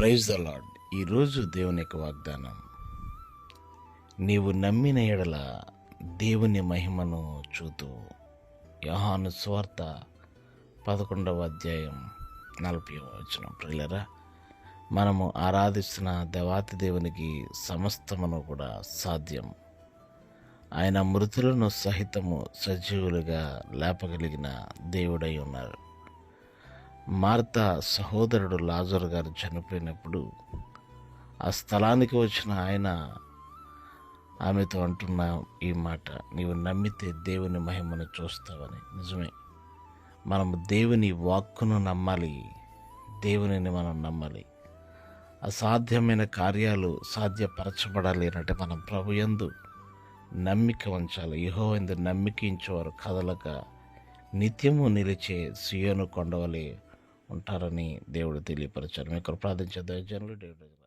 Praise the lord ఈరోజు దేవుని యొక్క వాగ్దానం నీవు నమ్మిన ఎడల దేవుని మహిమను చూతూ. యోహాను స్వార్త పదకొండవ అధ్యాయం నలభై వచ్చిన ప్రియులరా మనము ఆరాధిస్తున్న దేవాతి దేవునికి సమస్తమును కూడా సాధ్యం. ఆయన మృతులను సహితము సజీవులుగా లేపగలిగిన దేవుడై ఉన్నారు. మార్త సహోదరుడు లాజర్ గారు చనిపోయినప్పుడు ఆ స్థలానికి వచ్చిన ఆయన ఆమెతో అంటున్న ఈ మాట నీవు నమ్మితే దేవుని మహిమను చూస్తావని. నిజమే. మనం దేవుని వాక్కును నమ్మాలి దేవునిని మనం నమ్మాలి. అసాధ్యమైన కార్యాలు సాధ్యపరచబడాలి అంటే మనం ప్రభు ఎందు నమ్మిక ఉంచాలి. యహో ఎందు నమ్మికించేవారు కదలక నిత్యము నిలిచే సియోను కొండవలే ఉంటారని దేవుడు తెలియపరిచారు. మీకు ప్రార్థించే దయజనులు దేవుడు